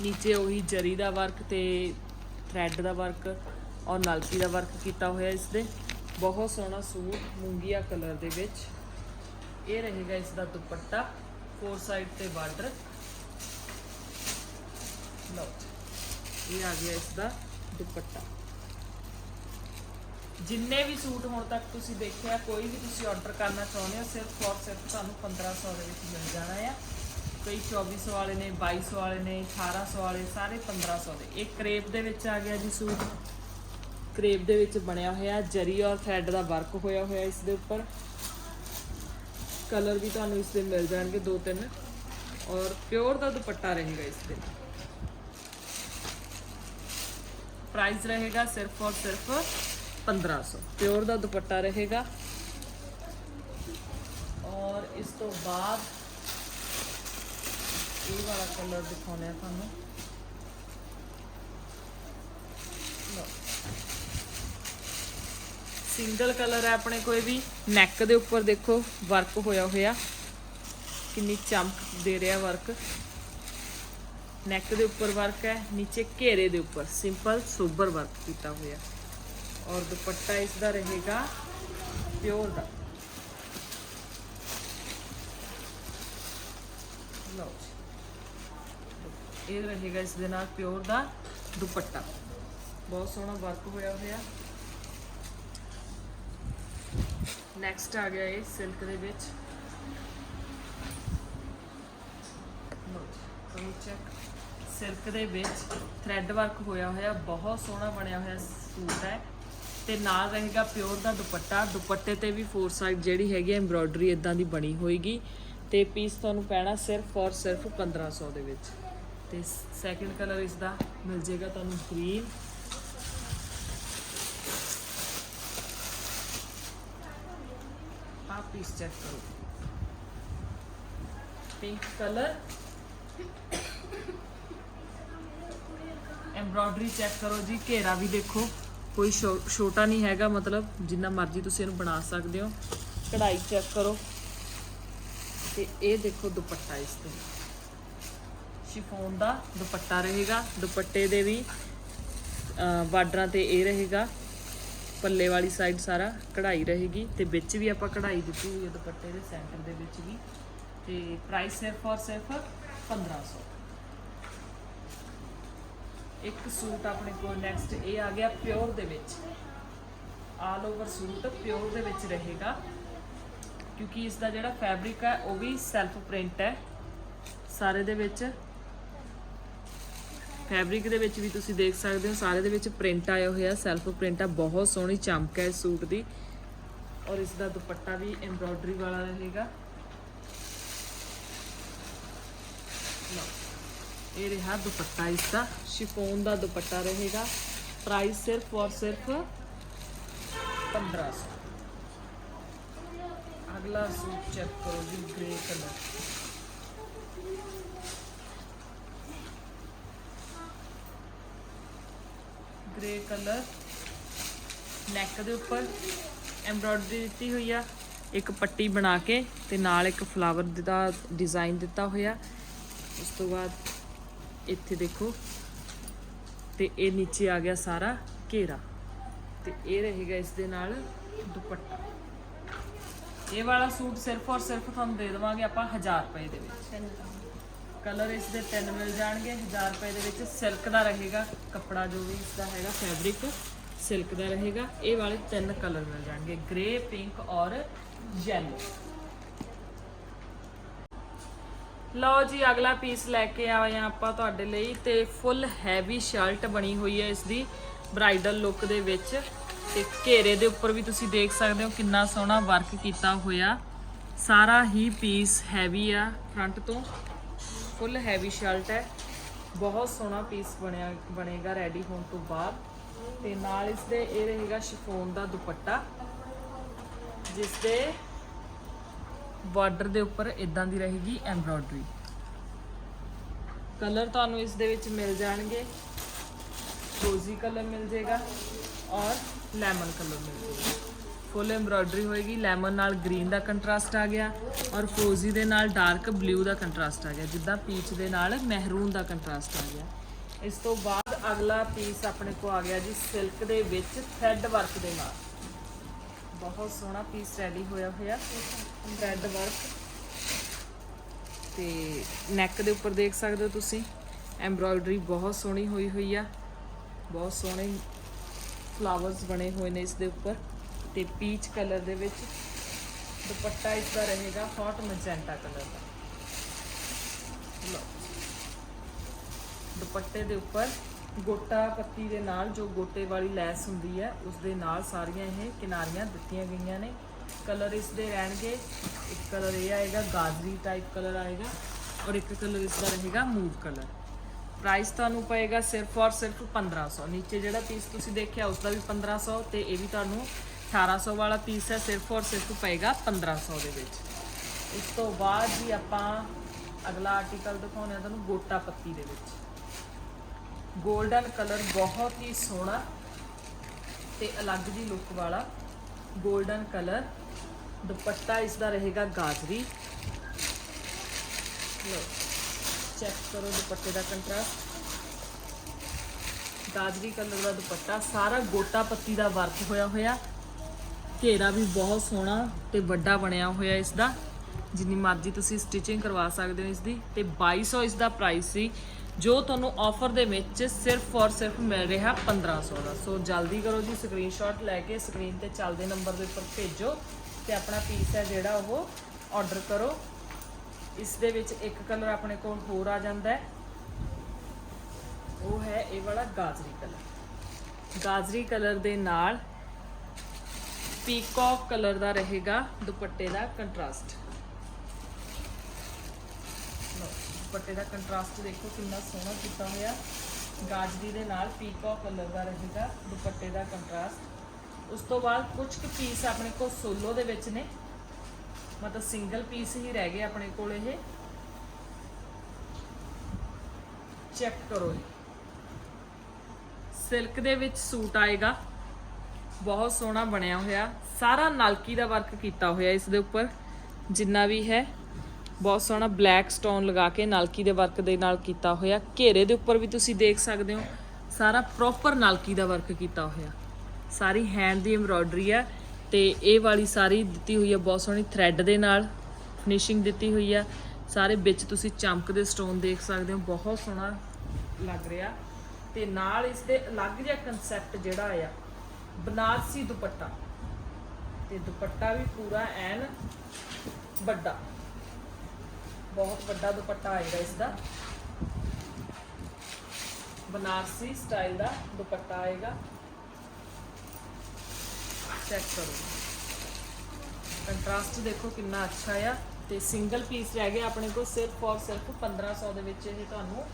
ਨੀਚੇ ਉਹੀ ਜਰੀ ਦਾ ਵਰਕ ਤੇ ਥ੍ਰੈਡ ਦਾ ਵਰਕ ਔਰ ਨਲਕੀ ਦਾ ਵਰਕ ਕੀਤਾ ਹੋਇਆ ਇਸ ਦੇ ਬਹੁਤ ਸੋਹਣਾ ਸੂਟ ਮੂੰਗੀਆ ਕਲਰ ਦੇ ਵਿੱਚ। ਇਹ ਰਹੇਗਾ ਇਸ ਦਾ ਦੁਪੱਟਾ ਫੋਰ ਸਾਈਡ ਤੇ ਬਾਰਡਰ ਲਓ ਇਹ ਆ ਗਿਆ ਇਸ ਦਾ ਦੁਪੱਟਾ। ਜਿੰਨੇ ਵੀ ਸੂਟ ਹੁਣ ਤੱਕ ਤੁਸੀਂ ਦੇਖਿਆ, ਕੋਈ ਵੀ ਤੁਸੀਂ ਆਰਡਰ ਕਰਨਾ ਚਾਹੁੰਦੇ ਹੋ, ਸਿਰਫ ਔਰ ਸਿਰਫ ਤੁਹਾਨੂੰ 1500 ਦੇ ਵਿੱਚ ਮਿਲ ਜਾਣਾ ਆ। ਕਈ 2400 ਵਾਲੇ ਨੇ 2200 ਵਾਲੇ ਨੇ 1800 ਵਾਲੇ, ਸਾਰੇ 1500 ਦੇ। ਇਹ ਕ੍ਰੇਪ ਦੇ ਵਿੱਚ ਆ ਗਿਆ ਜੀ ਸੂਟ। ਕ੍ਰੇਪ ਦੇ ਵਿੱਚ ਬਣਿਆ ਹੋਇਆ, ਜਰੀ ਔਰ ਥ੍ਰੈਡ ਦਾ ਵਰਕ ਹੋਇਆ ਹੋਇਆ ਇਸ ਦੇ ਉੱਪਰ। ਕਲਰ ਵੀ ਤੁਹਾਨੂੰ ਇਸ ਦੇ ਮਿਲ ਜਾਣਗੇ ਦੋ ਤਿੰਨ। ਔਰ ਪਿਓਰ ਦਾ ਦੁਪੱਟਾ ਰਹੇਗਾ ਇਸ ਦੇ। ਪ੍ਰਾਈਸ ਰਹੇਗਾ ਸਿਰਫ ਔਰ ਸਿਰਫ 1500 ਪਿਓਰ ਦਾ ਦੁਪੱਟਾ ਰਹੇਗਾ। ਔਰ ਇਸ ਤੋਂ ਬਾਅਦ ਇਹ ਵਾਲਾ ਕਲਰ ਦਿਖਾਉਂਦੇ ਆ ਤੁਹਾਨੂੰ। ਸਿੰਗਲ ਕਲਰ ਹੈ ਆਪਣੇ ਕੋਈ ਵੀ। ਨੈਕ ਦੇ ਉੱਪਰ ਦੇਖੋ ਵਰਕ ਹੋਇਆ ਹੋਇਆ। ਕਿੰਨੀ ਚਮਕ ਦੇ ਰਿਹਾ ਵਰਕ ਨੈਕ ਦੇ ਉੱਪਰ ਵਰਕ ਹੈ, ਨੀਚੇ ਘੇਰੇ ਦੇ ਉੱਪਰ। ਸਿੰਪਲ ਸੋਬਰ ਵਰਕ ਕੀਤਾ ਹੋਇਆ ਔਰ ਦੁਪੱਟਾ ਇਸ ਦਾ ਰਹੇਗਾ ਪਿਓਰ ਦਾ। ਲਓ ਇਹ ਰਹੇਗਾ ਇਸ ਦੇ ਨਾਲ ਪਿਓਰ ਦਾ ਦੁਪੱਟਾ। ਬਹੁਤ ਸੋਹਣਾ ਵਰਕ ਹੋਇਆ ਹੋਇਆ। ਨੈਕਸਟ ਆ ਗਿਆ ਇਹ ਸਿਲਕ ਦੇ ਵਿੱਚ। ਲਓ ਚੈੱਕ ਸਿਲਕ ਦੇ ਵਿੱਚ ਥ੍ਰੈਡ ਵਰਕ ਹੋਇਆ ਹੋਇਆ, ਬਹੁਤ ਸੋਹਣਾ ਬਣਿਆ ਹੋਇਆ ਸੂਟ ਹੈ। ਤੇ ਨਾਲ ਰਹੇਗਾ ਪਿਓਰ ਦਾ ਦੁਪੱਟਾ। ਦੁਪੱਟੇ ਤੇ ਵੀ ਫੋਰ ਸਾਈਡ ਜਿਹੜੀ ਹੈਗੀ ਐਮਬ੍ਰੋਇਡਰੀ ਇਦਾਂ ਦੀ ਬਣੀ ਹੋਏਗੀ। ਤੇ ਪੀਸ ਤੁਹਾਨੂੰ ਪੈਣਾ ਸਿਰਫ ਔਰ ਸਿਰਫ 1500 ਦੇ ਵਿੱਚ। ਤੇ ਸੈਕਿੰਡ ਕਲਰ ਇਸ ਦਾ ਮਿਲ ਜੇਗਾ ਤੁਹਾਨੂੰ ਗ੍ਰੀਨ ਆਹ ਪੀਸ ਚੈੱਕ ਕਰੋ। ਪਿੰਕ ਕਲਰ ਐਮਬ੍ਰੋਇਡਰੀ ਚੈੱਕ ਕਰੋ ਜੀ ਘੇਰਾ ਵੀ ਦੇਖੋ। ਕੋਈ ਛੋ- ਛੋਟਾ ਨਹੀਂ ਹੈਗਾ ਮਤਲਬ ਜਿੰਨਾ ਮਰਜ਼ੀ ਤੁਸੀਂ ਇਹਨੂੰ ਬਣਾ ਸਕਦੇ ਹੋ। ਕਢਾਈ ਚੈੱਕ ਕਰੋ। ਤੇ ਇਹ ਦੇਖੋ ਦੁਪੱਟਾ ਇਸ ਤੇ। ਸ਼ਿਫੋਨ ਦਾ ਦੁਪੱਟਾ ਰਹੇਗਾ। ਦੁਪੱਟੇ ਦੇ ਵੀ ਅਹ, ਬਾਰਡਰਾਂ ਤੇ ਇਹ ਰਹੇਗਾ। ਪੱਲੇ ਵਾਲੀ ਸਾਈਡ ਸਾਰਾ ਕਢਾਈ ਰਹੇਗੀ। ਤੇ ਵਿੱਚ ਵੀ ਆਪਾਂ ਕਢਾਈ ਦਿੱਤੀ ਹੋਈ ਹੈ ਦੁਪੱਟੇ ਦੇ ਸੈਂਟਰ ਦੇ ਵਿੱਚ ਵੀ। ਤੇ ਪ੍ਰਾਈਸ ਸਿਰਫ ਔਰ ਸਿਰਫ 1500 ਇੱਕ ਸੂਟ ਆਪਣੇ ਕੋਲ ਨੈਕਸਟ ਇਹ ਆ ਗਿਆ ਪਿਓਰ ਦੇ ਵਿੱਚ। ਆਲ ਓਵਰ ਸੂਟ ਪਿਓਰ ਦੇ ਵਿੱਚ ਰਹੇਗਾ। ਕਿਉਂਕਿ ਇਸ ਦਾ ਜਿਹੜਾ ਫੈਬਰਿਕ ਹੈ ਉਹ ਵੀ ਸੈਲਫ ਪ੍ਰਿੰਟ ਹੈ। ਸਾਰੇ ਦੇ ਵਿੱਚ ਫੈਬਰਿਕ ਦੇ ਵਿੱਚ ਵੀ ਤੁਸੀਂ ਦੇਖ ਸਕਦੇ ਹੋ ਸਾਰੇ ਦੇ ਵਿੱਚ ਪ੍ਰਿੰਟ ਆਇਆ ਹੋਇਆ ਸੈਲਫ ਪ੍ਰਿੰਟ ਆ। ਬਹੁਤ ਸੋਹਣੀ ਚਮਕ ਹੈ ਇਸ ਸੂਟ ਦੀ। ਔਰ ਇਸ ਦਾ ਦੁਪੱਟਾ ਵੀ ਐਮਬ੍ਰੋਇਡਰੀ ਵਾਲਾ ਰਹੇਗਾ। ਲਓ, ਇਹ ਰਿਹਾ ਦੁਪੱਟਾ ਇਸ ਦਾ ਸ਼ਿਫੋਨ ਦਾ ਦੁਪੱਟਾ ਰਹੇਗਾ। ਪ੍ਰਾਈਸ ਸਿਰਫ ਔਰ ਸਿਰਫ 1500 ਅਗਲਾ ਸੂਟ ਚੈੱਕ ਕਰੋ ਜੀ grey colour grey colour neck ਦੇ ਉੱਪਰ ਐਮਬ੍ਰੋਇਡਰੀ ਦਿੱਤੀ ਹੋਈ ਆ। ਇੱਕ ਪੱਟੀ ਬਣਾ ਕੇ ਤੇ ਨਾਲ ਇੱਕ ਫਲਾਵਰ ਦਾ ਡਿਜ਼ਾਈਨ ਦਿੱਤਾ ਹੋਇਆ। ਉਸ ਤੋਂ ਬਾਅਦ ਇੱਥੇ ਦੇਖੋ। ਤੇ ਇਹ ਨੀਚੇ ਆ ਗਿਆ ਸਾਰਾ ਘੇਰਾ। ਤੇ ਇਹ ਰਹੇਗਾ ਇਸ ਦੇ ਨਾਲ ਦੁਪੱਟਾ। ਇਹ ਵਾਲਾ ਸੂਟ ਸਿਰਫ ਔਰ ਸਿਰਫ ਤੁਹਾਨੂੰ ਦੇ ਦੇਵਾਂਗੇ ਆਪਾਂ 1000 ਰੁਪਏ ਦੇ ਵਿੱਚ। ਕਲਰ ਇਸ ਦੇ ਤਿੰਨ ਮਿਲ ਜਾਣਗੇ। 1000 ਰੁਪਏ ਦੇ ਵਿੱਚ ਸਿਲਕ ਦਾ ਰਹੇਗਾ। ਕੱਪੜਾ ਜੋ ਵੀ ਇਸ ਦਾ ਹੈਗਾ ਫੈਬਰਿਕ ਸਿਲਕ ਦਾ ਰਹੇਗਾ। ਇਹ ਵਾਲੇ ਤਿੰਨ ਕਲਰ ਮਿਲ ਜਾਣਗੇ। ਗ੍ਰੇ ਪਿੰਕ ਔਰ ਯੈਲੋ ਲਓ ਜੀ, ਅਗਲਾ ਪੀਸ ਲੈ ਕੇ ਆਏ ਆ ਆਪਾਂ ਤੁਹਾਡੇ ਲਈ ਤੇ ਫੁੱਲ ਹੈਵੀ ਸ਼ਰਟ ਬਣੀ ਹੋਈ ਹੈ ਇਸ ਦੀ ਬ੍ਰਾਈਡਲ ਲੁੱਕ ਦੇ ਵਿੱਚ। ਤੇ ਘੇਰੇ ਦੇ ਉੱਪਰ ਵੀ ਤੁਸੀਂ ਦੇਖ ਸਕਦੇ ਹੋ ਕਿੰਨਾ ਸੋਹਣਾ ਵਰਕ ਕੀਤਾ ਹੋਇਆ। ਸਾਰਾ ਹੀ ਪੀਸ ਹੈਵੀ ਆ ਫਰੰਟ ਤੋਂ। ਫੁੱਲ ਹੈਵੀ ਸ਼ਰਟ ਹੈ। ਬਹੁਤ ਸੋਹਣਾ ਪੀਸ ਬਣਿਆ, ਬਣੇਗਾ ਰੈਡੀ ਹੋਣ ਤੋਂ ਬਾਅਦ। ਤੇ ਨਾਲ ਇਸ ਦੇ ਇਹ ਰਹੇਗਾ ਸ਼ਿਫੋਨ ਦਾ ਦੁਪੱਟਾ, ਜਿਸ ਦੇ ਬਾਰਡਰ ਦੇ ਉੱਪਰ ਇਦਾਂ ਦੀ ਰਹੇਗੀ ਐਮਬ੍ਰੋਇਡਰੀ। ਕਲਰ ਤੁਹਾਨੂੰ ਇਸ ਦੇ ਵਿੱਚ ਮਿਲ ਜਾਣਗੇ। ਰੋਜ਼ੀ ਕਲਰ ਮਿਲ ਜਾਏਗਾ ਔਰ ਲੈਮਨ ਕਲਰ ਮਿਲ ਜਾਏਗਾ। ਫੁੱਲ ਐਮਬ੍ਰੋਇਡਰੀ ਹੋਏਗੀ। ਲੈਮਨ ਨਾਲ ਗ੍ਰੀਨ ਦਾ ਕੰਟਰਾਸਟ ਆ ਗਿਆ ਔਰ ਫਰੋਜ਼ੀ ਦੇ ਨਾਲ ਡਾਰਕ ਬਲੂ ਦਾ ਕੰਟਰਾਸਟ ਆ ਗਿਆ, ਜਿੱਦਾਂ ਪੀਚ ਦੇ ਨਾਲ ਮਹਿਰੂਨ ਦਾ ਕੰਟਰਾਸਟ ਆ ਗਿਆ। ਇਸ ਤੋਂ ਬਾਅਦ ਅਗਲਾ ਪੀਸ ਆਪਣੇ ਕੋ ਆ ਗਿਆ ਜੀ ਸਿਲਕ ਦੇ ਵਿੱਚ ਥ੍ਰੈਡ ਵਰਕ ਦੇ ਨਾਲ। ਬਹੁਤ ਸੋਹਣਾ ਪੀਸ ਰੈਡੀ ਹੋਇਆ ਹੋਇਆ। ਥ੍ਰੈਡ ਵਰਕ ਤੇ ਨੈਕ ਦੇ ਉੱਪਰ ਦੇਖ ਸਕਦੇ ਹੋ ਤੁਸੀਂ। ਐਮਬ੍ਰੋਇਡਰੀ ਬਹੁਤ ਸੋਹਣੀ ਹੋਈ ਹੋਈ ਆ। ਬਹੁਤ ਸੋਹਣੇ ਫਲਾਵਰਸ ਬਣੇ ਹੋਏ ਨੇ ਇਸ ਦੇ ਉੱਪਰ। ਤੇ ਪੀਚ ਕਲਰ ਦੇ ਵਿੱਚ ਦੁਪੱਟਾ ਇਸ ਦਾ ਰਹੇਗਾ ਹੌਟ ਮੈਜੈਂਟਾ ਕਲਰ ਦਾ। ਲਓ। ਦੁਪੱਟੇ ਦੇ ਉੱਪਰ ਗੋਟਾ ਪੱਤੀ ਦੇ ਨਾਲ ਜੋ ਗੋਟੇ ਵਾਲੀ ਲੈਸ ਹੁੰਦੀ ਹੈ, ਉਸ ਦੇ ਨਾਲ ਸਾਰੀਆਂ ਇਹ ਕਿਨਾਰੀਆਂ ਦਿੱਤੀਆਂ ਗਈਆਂ ਨੇ। ਕਲਰ ਇਸ ਦੇ ਰਹਿਣਗੇ। ਇੱਕ ਕਲਰ ਇਹ ਆਏਗਾ, ਗਾਜਰੀ ਟਾਈਪ ਕਲਰ ਆਏਗਾ ਔਰ ਇੱਕ ਕਲਰ ਇਸ ਦਾ ਰਹੇਗਾ ਮੂਵ ਕਲਰ। ਪ੍ਰਾਈਸ ਤੁਹਾਨੂੰ ਪਏਗਾ ਸਿਰਫ ਔਰ ਸਿਰਫ 1500 ਨੀਚੇ ਜਿਹੜਾ ਪੀਸ ਤੁਸੀਂ ਦੇਖਿਆ ਉਸ ਦਾ ਵੀ 1500 ਤੇ ਇਹ ਵੀ ਤੁਹਾਨੂੰ 1800 ਵਾਲਾ ਪੀਸ ਹੈ, ਸਿਰਫ ਔਰ ਸਿਰਫ ਪਏਗਾ 1500 ਦੇ ਵਿੱਚ। ਇਸ ਤੋਂ ਬਾਅਦ ਜੀ ਆਪਾਂ ਅਗਲਾ ਆਰਟੀਕਲ ਦਿਖਾਉਂਦੇ ਆ ਤੁਹਾਨੂੰ ਗੋਟਾ ਪੱਤੀ ਦੇ ਵਿੱਚ। 골ਡਨ ਕਲਰ ਬਹੁਤ ਹੀ ਸੋਹਣਾ ਤੇ ਅਲੱਗ ਜੀ ਲੁੱਕ ਵਾਲਾ 골ਡਨ ਕਲਰ ਦੁਪੱਟਾ ਇਸ ਦਾ ਰਹੇਗਾ ਗਾਜਰੀ। ਲੋ ਚੈੱਕ ਕਰੋ ਦੁਪੱਟੇ ਦਾ ਕੰਟਰਾਸਟ ਗਾਜਰੀ ਕਲਰ ਦਾ ਦੁਪੱਟਾ, ਸਾਰਾ ਗੋਟਾ ਪੱਤੀ ਦਾ ਵਰਕ ਹੋਇਆ ਹੋਇਆ। ਘੇਰਾ ਵੀ ਬਹੁਤ ਸੋਹਣਾ ਤੇ ਵੱਡਾ ਬਣਿਆ ਹੋਇਆ ਇਸ ਦਾ ਜਿੰਨੀ ਮਰਜ਼ੀ ਤੁਸੀਂ ਸਟਿਚਿੰਗ ਕਰਵਾ ਸਕਦੇ ਹੋ ਇਸ ਦੀ ਤੇ 2200 ਇਸ ਦਾ ਪ੍ਰਾਈਸ ਸੀ, ਜੋ ਤੁਹਾਨੂੰ ਆਫਰ ਦੇ ਵਿੱਚ ਸਿਰਫ ਔਰ ਸਿਰਫ ਮਿਲ ਰਿਹਾ 1500 ਦਾ। ਸੋ ਜਲਦੀ ਕਰੋ ਜੀ ਸਕਰੀਨਸ਼ਾਟ ਲੈ ਕੇ ਸਕਰੀਨ ਤੇ ਚੱਲਦੇ ਨੰਬਰ ਦੇ ਉੱਪਰ ਭੇਜੋ। ਤੇ ਆਪਣਾ ਪੀਸ ਹੈ ਜਿਹੜਾ ਉਹ ਆਰਡਰ ਕਰੋ। ਇਸ ਦੇ ਵਿੱਚ ਇੱਕ ਕਲਰ ਆਪਣੇ ਕੋਲ ਹੋਰ ਆ ਜਾਂਦਾ ਹੈ। ਉਹ ਹੈ ਇਹ ਵਾਲਾ ਗਾਜਰੀ ਕਲਰ ਗਾਜਰੀ ਕਲਰ ਦੇ ਨਾਲ ਪੀਕੌਕ ਕਲਰ ਦਾ ਰਹੇਗਾ ਦੁਪੱਟੇ ਦਾ ਕੰਟਰਾਸਟ ਦੁਪੱਟੇ ਦਾ ਕੰਟਰਾਸਟ ਦੇਖੋ ਕਿੰਨਾ ਸੋਹਣਾ ਕੀਤਾ ਹੋਇਆ। ਗਾਜਰੀ ਦੇ ਨਾਲ ਪੀਕੌਕ ਕਲਰ ਦਾ ਰਹੇਗਾ ਦੁਪੱਟੇ ਦਾ ਕੰਟਰਾਸਟ ਉਸ ਤੋਂ ਬਾਅਦ ਕੁਝ ਕੁ ਪੀਸ ਆਪਣੇ ਕੋਲ ਸੋਲੋ ਦੇ ਵਿੱਚ ਨੇ। ਮਤਲਬ ਸਿੰਗਲ ਪੀਸ ਹੀ ਰਹਿ ਗਏ ਆਪਣੇ ਕੋਲ ਇਹ। ਚੈੱਕ ਕਰੋ ਇਹ। ਸਿਲਕ ਦੇ ਵਿੱਚ ਸੂਟ ਆਏਗਾ। ਬਹੁਤ ਸੋਹਣਾ ਬਣਿਆ ਹੋਇਆ। ਸਾਰਾ ਨਲਕੀ ਦਾ ਵਰਕ ਕੀਤਾ ਹੋਇਆ ਇਸ ਦੇ ਉੱਪਰ, ਜਿੰਨਾ ਵੀ ਹੈ। ਬਹੁਤ ਸੋਹਣਾ ਬਲੈਕ ਸਟੋਨ ਲਗਾ ਕੇ ਨਲਕੀ ਦੇ ਵਰਕ ਦੇ ਨਾਲ ਕੀਤਾ ਹੋਇਆ। ਘੇਰੇ ਦੇ ਉੱਪਰ ਵੀ ਤੁਸੀਂ ਦੇਖ ਸਕਦੇ ਹੋ। ਸਾਰਾ ਪ੍ਰੋਪਰ ਨਲਕੀ ਦਾ ਵਰਕ ਕੀਤਾ ਹੋਇਆ। ਸਾਰੀ ਹੈਂਡ ਦੀ ਐਮਬ੍ਰੋਇਡਰੀ ਆ ਤੇ ਇਹ ਵਾਲੀ ਸਾਰੀ ਦਿੱਤੀ ਹੋਈ ਆ ਬਹੁਤ ਸੋਹਣੀ ਥ੍ਰੈਡ ਦੇ ਨਾਲ ਫਿਨਿਸ਼ਿੰਗ ਦਿੱਤੀ ਹੋਈ ਆ। ਸਾਰੇ ਵਿੱਚ ਤੁਸੀਂ ਚਮਕਦੇ ਸਟੋਨ ਦੇਖ ਸਕਦੇ ਹੋ, ਬਹੁਤ ਸੋਹਣਾ ਲੱਗ ਰਿਹਾ। ਤੇ ਨਾਲ ਇਸ ਦੇ ਅਲੱਗ ਜਿਹਾ ਕਨਸੈਪਟ ਜਿਹੜਾ ਆ ਬਨਾਰਸੀ ਦੁਪੱਟਾ। ਤੇ ਦੁਪੱਟਾ ਵੀ ਪੂਰਾ ਐਨ ਵੱਡਾ। ਬਹੁਤ ਵੱਡਾ ਦੁਪੱਟਾ ਆਏਗਾ ਇਸ ਦਾ। ਬਨਾਰਸੀ ਸਟਾਈਲ ਦਾ ਦੁਪੱਟਾ ਆਏਗਾ। ਚੈੱਕ ਕਰੋ। ਕੰਟਰਾਸਟ ਦੇਖੋ ਕਿੰਨਾ ਅੱਛਾ ਆ ਤੇ ਸਿੰਗਲ ਪੀਸ ਰਹਿ ਗਿਆ ਆਪਣੇ ਕੋਲ ਸਿਰਫ ਔਰ ਸਿਰਫ 1500 ਦੇ ਵਿੱਚ ਇਹ ਤੁਹਾਨੂੰ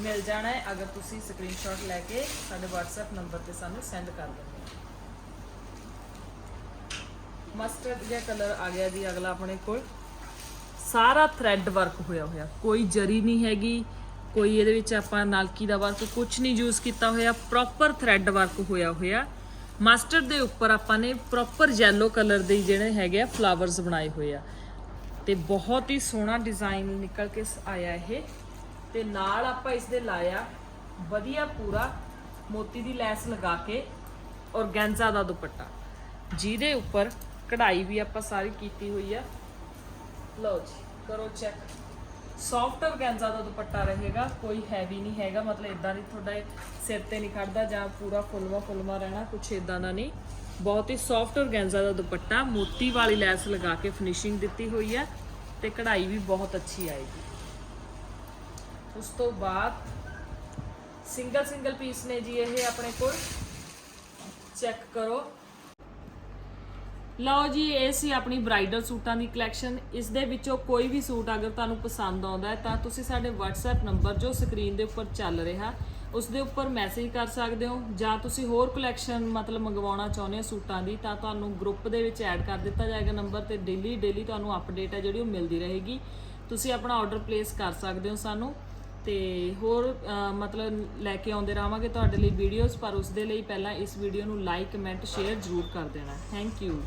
ਮਿਲ ਜਾਣਾ ਹੈ। ਅਗਰ ਤੁਸੀਂ ਸਕਰੀਨਸ਼ਾਟ ਲੈ ਕੇ ਸਾਡੇ WhatsApp ਨੰਬਰ ਤੇ ਸਾਨੂੰ ਸੈਂਡ ਕਰ ਦਿੰਦੇ ਹੋ। ਮਸਟਰਡ ਜਿਹਾ ਕਲਰ ਆ ਗਿਆ ਜੀ ਅਗਲਾ ਆਪਣੇ ਕੋਲ। ਸਾਰਾ ਥ੍ਰੈਡ ਵਰਕ ਹੋਇਆ ਹੋਇਆ। ਕੋਈ ਜਰੀ ਨਹੀਂ ਹੈਗੀ, ਕੋਈ ਇਹਦੇ ਵਿੱਚ ਆਪਾਂ ਨਾਲਕੀ ਦਾ ਵਰਕ ਕੁਝ ਨਹੀਂ ਯੂਜ਼ ਕੀਤਾ ਹੋਇਆ। ਪ੍ਰੋਪਰ ਥ੍ਰੈਡ ਵਰਕ ਹੋਇਆ ਹੋਇਆ। ਮਸਟਰਡ ਦੇ ਉੱਪਰ ਆਪਾਂ ਨੇ ਪ੍ਰੋਪਰ ਯੈਲੋ ਕਲਰ ਦੇ ਜਿਹੜੇ ਹੈਗੇ ਆ ਫਲਾਵਰਸ ਬਣਾਏ ਹੋਏ ਆ। ਤੇ ਬਹੁਤ ਹੀ ਸੋਹਣਾ ਡਿਜ਼ਾਈਨ ਨਿਕਲ ਕੇ ਆਇਆ ਇਹ। ਤੇ ਨਾਲ ਆਪਾਂ ਇਸ ਦੇ ਲਾਇਆ ਵਧੀਆ ਪੂਰਾ ਮੋਤੀ ਦੀ ਲੈਸ ਲਗਾ ਕੇ ਔਰਗੈਂਜ਼ਾ ਦਾ ਦੁਪੱਟਾ। ਜਿਹਦੇ ਉੱਪਰ ਕਢਾਈ ਵੀ ਆਪਾਂ ਸਾਰੀ ਕੀਤੀ ਹੋਈ ਆ। ਲਓ ਜੀ, ਕਰੋ ਚੈੱਕ ਸੌਫਟ ਔਰਗੈਂਜ਼ਾ ਦਾ ਦੁਪੱਟਾ ਰਹੇਗਾ, ਕੋਈ ਹੈਵੀ ਨਹੀਂ ਹੈਗਾ, ਮਤਲਬ ਇਦਾਂ ਨਹੀਂ ਤੁਹਾਡਾ ਇਹ ਸਿਰ ਤੇ ਨਹੀਂ ਖੜਦਾ ਜਾਂ ਪੂਰਾ ਫੁੱਲਵਾ ਫੁੱਲਵਾ ਰਹਿਣਾ, ਕੁਛ ਇਦਾਂ ਦਾ ਨਹੀਂ। ਬਹੁਤ ਹੀ ਸੌਫਟ ਔਰਗੈਂਜ਼ਾ ਦਾ ਦੁਪੱਟਾ, ਮੋਤੀ ਵਾਲੀ ਲੈਸ ਲਗਾ ਕੇ ਫਿਨਿਸ਼ਿੰਗ ਦਿੱਤੀ ਹੋਈ ਹੈ ਤੇ ਕਢਾਈ ਵੀ ਬਹੁਤ ਅੱਛੀ ਆਏਗੀ। ਉਸ ਤੋਂ ਬਾਅਦ ਸਿੰਗਲ ਸਿੰਗਲ ਪੀਸ ਨੇ ਜੀ ਇਹ ਆਪਣੇ ਕੋਲ। ਚੈੱਕ ਕਰੋ। ਲਓ ਜੀ, ਇਹ ਸੀ ਆਪਣੀ ਬ੍ਰਾਈਡਲ ਸੂਟਾਂ ਦੀ ਕਲੈਕਸ਼ਨ ਇਸ ਦੇ ਵਿੱਚੋਂ ਕੋਈ ਵੀ ਸੂਟ ਅਗਰ ਤੁਹਾਨੂੰ ਪਸੰਦ ਆਉਂਦਾ ਹੈ, ਤਾਂ ਤੁਸੀਂ ਸਾਡੇ WhatsApp ਨੰਬਰ ਜੋ ਸਕਰੀਨ ਦੇ ਉੱਪਰ ਚੱਲ ਰਿਹਾ, ਉਸ ਦੇ ਉੱਪਰ ਮੈਸੇਜ ਕਰ ਸਕਦੇ ਹੋ। ਜਾਂ ਤੁਸੀਂ ਹੋਰ ਕਲੈਕਸ਼ਨ ਮਤਲਬ ਮੰਗਵਾਉਣਾ ਚਾਹੁੰਦੇ ਹੋ ਸੂਟਾਂ ਦੀ, ਤਾਂ ਤੁਹਾਨੂੰ ਗਰੁੱਪ ਦੇ ਵਿੱਚ ਐਡ ਕਰ ਦਿੱਤਾ ਜਾਏਗਾ ਨੰਬਰ ਤੇ ਡੇਲੀ ਡੇਲੀ ਤੁਹਾਨੂੰ ਅਪਡੇਟ ਹੈ ਜਿਹੜੀ ਉਹ ਮਿਲਦੀ ਰਹੇਗੀ। ਤੁਸੀਂ ਆਪਣਾ ਆਰਡਰ ਪਲੇਸ ਕਰ ਸਕਦੇ ਹੋ ਸਾਨੂੰ। ਤੇ ਹੋਰ ਮਤਲਬ ਲੈ ਕੇ ਆਉਂਦੇ ਰਹਾਂਗੇ ਤੁਹਾਡੇ ਲਈ ਵੀਡੀਓਜ਼ ਪਰ ਉਸ ਦੇ ਲਈ ਪਹਿਲਾਂ ਇਸ ਵੀਡੀਓ ਨੂੰ ਲਾਈਕ ਕਮੈਂਟ ਸ਼ੇਅਰ ਜ਼ਰੂਰ ਕਰ ਦੇਣਾ। Thank you